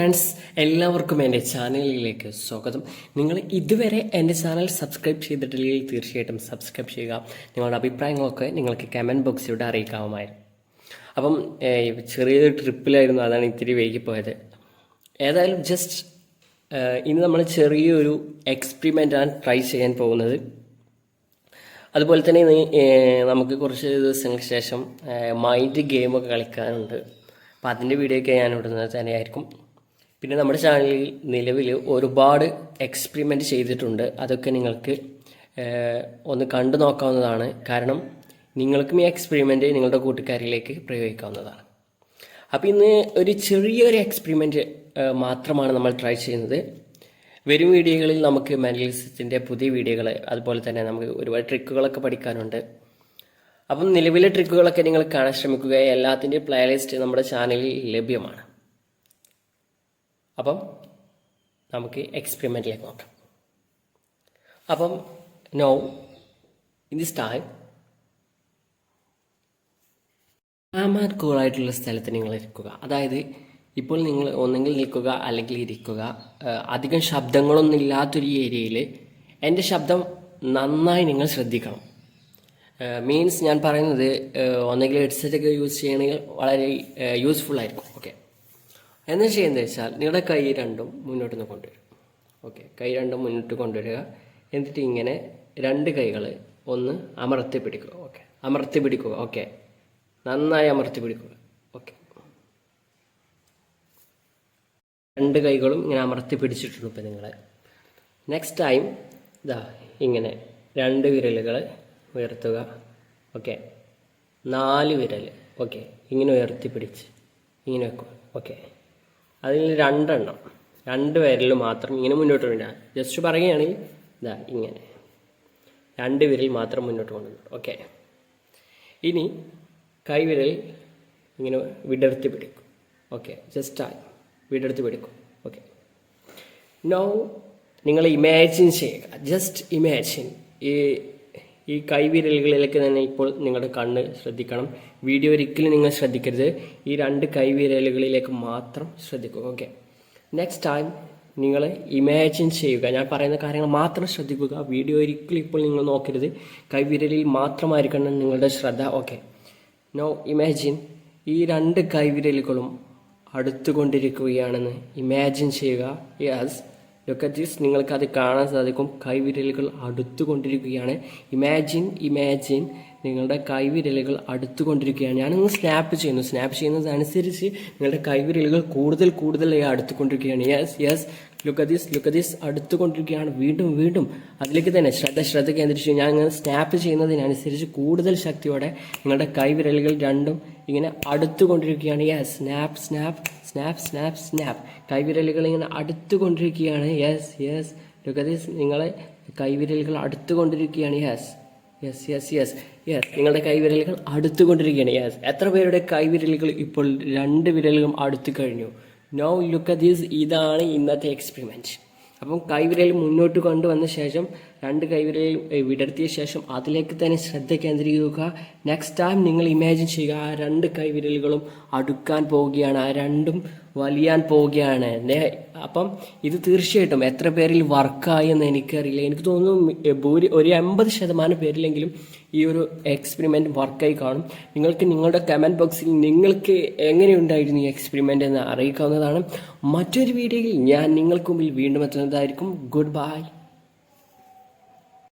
Friends എല്ലാവർക്കും എന്റെ ചാനലിലേക്ക് സ്വാഗതം. നിങ്ങൾ ഇതുവരെ എന്റെ ചാനൽ സബ്സ്ക്രൈബ് ചെയ്തിട്ടില്ലെങ്കിൽ തീർച്ചയായിട്ടും സബ്സ്ക്രൈബ് ചെയ്യുക. നിങ്ങളുടെ അഭിപ്രായങ്ങളൊക്കെ നിങ്ങൾക്ക് കമന്റ് ബോക്സിലൂടെ അറിയിക്കാവുമായിരുന്നു. അപ്പം ചെറിയൊരു ട്രിപ്പിലായിരുന്നു അതാണ് ഇത്തിരി വൈകി പോയത്. ഏതായാലും ജസ്റ്റ് ഇന്ന് നമ്മൾ ചെറിയൊരു എക്സ്പെരിമെന്റാണ് ട്രൈ ചെയ്യാൻ പോകുന്നത്. അതുപോലെ തന്നെ നമുക്ക് കുറച്ച് ദിവസങ്ങൾക്ക് ശേഷം മൈൻഡ് ഗെയിമൊക്കെ കളിക്കാനുണ്ട്. അപ്പോൾ അതിന്റെ വീഡിയോ ഒക്കെ ഞാൻ ഇടുന്നത് തന്നെയായിരിക്കും. പിന്നെ നമ്മുടെ ചാനലിൽ നിലവിൽ ഒരുപാട് എക്സ്പെരിമെന്റ് ചെയ്തിട്ടുണ്ട്. അതൊക്കെ നിങ്ങൾക്ക് ഒന്ന് കണ്ടു നോക്കാവുന്നതാണ്. കാരണം നിങ്ങൾക്കും ഈ എക്സ്പെരിമെന്റ് നിങ്ങളുടെ കൂട്ടുകാരിലേക്ക് പ്രയോഗിക്കാവുന്നതാണ്. അപ്പോൾ ഇന്ന് ഒരു ചെറിയൊരു എക്സ്പെരിമെന്റ് മാത്രമാണ് നമ്മൾ ട്രൈ ചെയ്യുന്നത്. വരും വീഡിയോകളിൽ നമുക്ക് മെനലിസത്തിന്റെ പുതിയ വീഡിയോകൾ അതുപോലെ തന്നെ നമുക്ക് ഒരുപാട് ട്രിക്കുകളൊക്കെ പഠിക്കാനുണ്ട്. അപ്പം നിലവിലെ ട്രിക്കുകളൊക്കെ നിങ്ങൾ കാണാൻ ശ്രമിക്കുക. എല്ലാത്തിന്റെയും പ്ലേലിസ്റ്റ് നമ്മുടെ ചാനലിൽ ലഭ്യമാണ്. അപ്പം നമുക്ക് എക്സ്പെരിമെന്റിലേക്ക് നോക്കാം. അപ്പം നോ ഇൻ ദിസ് ടൈം ആമാൻ കൂളായിട്ടുള്ള സ്ഥലത്ത് നിങ്ങൾ ഇരിക്കുക. അതായത് ഇപ്പോൾ നിങ്ങൾ ഒന്നെങ്കിൽ നിൽക്കുക അല്ലെങ്കിൽ ഇരിക്കുക അധികം ശബ്ദങ്ങളൊന്നും ഇല്ലാത്തൊരു ഏരിയയിൽ എന്റെ ശബ്ദം നന്നായി നിങ്ങൾ ശ്രദ്ധിക്കണം. മീൻസ് ഞാൻ പറയുന്നത് ഒന്നെങ്കിൽ ഹെഡ്സെറ്റ് ഒക്കെ യൂസ് ചെയ്യണമെങ്കിൽ വളരെ യൂസ്ഫുൾ ആയിരിക്കും. ഓക്കെ എന്താ ചെയ്യുന്നത് വെച്ചാൽ നിങ്ങളുടെ കൈ രണ്ടും മുന്നോട്ട് നിന്ന് കൊണ്ടുവരും. ഓക്കെ കൈ രണ്ടും മുന്നോട്ട് കൊണ്ടുവരിക. എന്നിട്ട് ഇങ്ങനെ രണ്ട് കൈകൾ ഒന്ന് അമർത്തി പിടിക്കുക. ഓക്കെ അമർത്തി പിടിക്കുക. ഓക്കെ നന്നായി അമർത്തി പിടിക്കുക. ഓക്കെ രണ്ട് കൈകളും ഇങ്ങനെ അമർത്തി പിടിച്ചിട്ടുണ്ട് ഇപ്പം നിങ്ങൾ നെക്സ്റ്റ് ടൈം ഇതാ ഇങ്ങനെ രണ്ട് വിരലുകൾ ഉയർത്തുക. ഓക്കെ നാല് വിരൽ ഓക്കെ ഇങ്ങനെ ഉയർത്തി പിടിച്ച് ഇങ്ങനെ വെക്കുക. ഓക്കെ അതിൽ രണ്ടെണ്ണം. രണ്ട് വിരൽ മാത്രം ഇങ്ങനെ മുന്നോട്ട് കൊണ്ടുവരിക ജസ്റ്റ് പറയുകയാണെങ്കിൽ ഇതാ ഇങ്ങനെ. രണ്ട് വിരൽ മാത്രം മുന്നോട്ട് കൊണ്ടുവന്നു. ഓക്കെ ഇനി കൈവിരൽ ഇങ്ങനെ വിടർത്തി പിടിക്കും. ഓക്കെ ജസ്റ്റ് ആയി വിടർത്തി പിടിക്കും. ഓക്കെ നോ നിങ്ങൾ ഇമാജിൻ ചെയ്യുക. ജസ്റ്റ് ഇമാജിൻ ഈ ഈ കൈവിരലുകളിലേക്ക് തന്നെ ഇപ്പോൾ നിങ്ങളുടെ കണ്ണ് ശ്രദ്ധിക്കണം. വീഡിയോ ഒരിക്കലും നിങ്ങൾ ശ്രദ്ധിക്കരുത്. ഈ രണ്ട് കൈവിരലുകളിലേക്ക് മാത്രം ശ്രദ്ധിക്കുക. ഓക്കെ നെക്സ്റ്റ് ടൈം നിങ്ങൾ ഇമാജിൻ ചെയ്യുക. ഞാൻ പറയുന്ന കാര്യങ്ങൾ മാത്രം ശ്രദ്ധിക്കുക. വീഡിയോ ഒരിക്കലും ഇപ്പോൾ നിങ്ങൾ നോക്കരുത്. കൈവിരലിൽ മാത്രമായിരിക്കണം നിങ്ങളുടെ ശ്രദ്ധ. ഓക്കെ നോ ഇമാജിൻ ഈ രണ്ട് കൈവിരലുകളും അടുത്തുകൊണ്ടിരിക്കുകയാണെന്ന് ഇമാജിൻ ചെയ്യുക. യെസ് ലുക്ക് അറ്റ് നിങ്ങൾക്ക് അത് കാണാൻ സാധിക്കും. കൈവിരലുകൾ അടുത്തുകൊണ്ടിരിക്കുകയാണ്. ഇമാജിൻ ഇമാജിൻ നിങ്ങളുടെ കൈവിരലുകൾ അടുത്തുകൊണ്ടിരിക്കുകയാണ്. ഞാനൊന്ന് സ്നാപ്പ് ചെയ്യുന്നു. സ്നാപ്പ് ചെയ്യുന്നതനുസരിച്ച് നിങ്ങളുടെ കൈവിരലുകൾ കൂടുതൽ കൂടുതലായി അടുത്തുകൊണ്ടിരിക്കുകയാണ്. Yes yes look look at this look this അടുത്തുകൊണ്ടിരിക്കുകയാണ്. വീണ്ടും വീണ്ടും അതിലേക്ക് തന്നെ ശ്രദ്ധ ശ്രദ്ധ കേന്ദ്രീകരിച്ച് ഞാൻ ഇങ്ങനെ സ്നാപ്പ് ചെയ്യുന്നതിനനുസരിച്ച് കൂടുതൽ ശക്തിയോടെ നിങ്ങളുടെ കൈവിരലുകൾ രണ്ടും ഇങ്ങനെ അടുത്തുകൊണ്ടിരിക്കുകയാണ്. Yes snap snap snap snap snap കൈവിരലുകൾ ഇങ്ങനെ അടുത്തുകൊണ്ടിരിക്കുകയാണ്. Yes yes look at this നിങ്ങളെ കൈവിരലുകൾ അടുത്തുകൊണ്ടിരിക്കുകയാണ്. Yes yes yes yes yes നിങ്ങളുടെ കൈവിരലുകൾ അടുത്തുകൊണ്ടിരിക്കുകയാണ്. യെസ് എത്ര പേരുടെ കൈവിരലുകൾ ഇപ്പോൾ രണ്ട് വിരലുകളും അടുത്തു കഴിഞ്ഞു? നോ ലുക്ക് ദീസ് ഇതാണ് ഇന്നത്തെ എക്സ്പെരിമെന്റ് അപ്പം കൈവിരൽ മുന്നോട്ട് കൊണ്ടുവന്ന ശേഷം രണ്ട് കൈവിരൽ വിടർത്തിയ ശേഷം അതിലേക്ക് തന്നെ ശ്രദ്ധ കേന്ദ്രീകരിക്കുക. നെക്സ്റ്റ് ടൈം നിങ്ങൾ ഇമാജിൻ ചെയ്യുക ആ രണ്ട് കൈവിരലുകളും അടുക്കാൻ പോവുകയാണ് ആ രണ്ടും വലിയാൻ പോവുകയാണ്. അപ്പം ഇത് തീർച്ചയായിട്ടും എത്ര പേരിൽ വർക്കായി എന്ന് എനിക്കറിയില്ല. എനിക്ക് തോന്നുന്നു ഭൂരി ഒരു എൺപത് ശതമാനം പേരിലെങ്കിലും ഈ ഒരു എക്സ്പെരിമെന്റ് വർക്കായി കാണും. നിങ്ങൾക്ക് നിങ്ങളുടെ കമന്റ് ബോക്സിൽ നിങ്ങൾക്ക് എങ്ങനെയുണ്ടായിരുന്നു ഈ എക്സ്പെരിമെന്റ് എന്ന് അറിയിക്കാവുന്നതാണ്. മറ്റൊരു വീഡിയോയിൽ ഞാൻ നിങ്ങൾക്ക് മുമ്പിൽ വീണ്ടും എത്തുന്നതായിരിക്കും. Good bye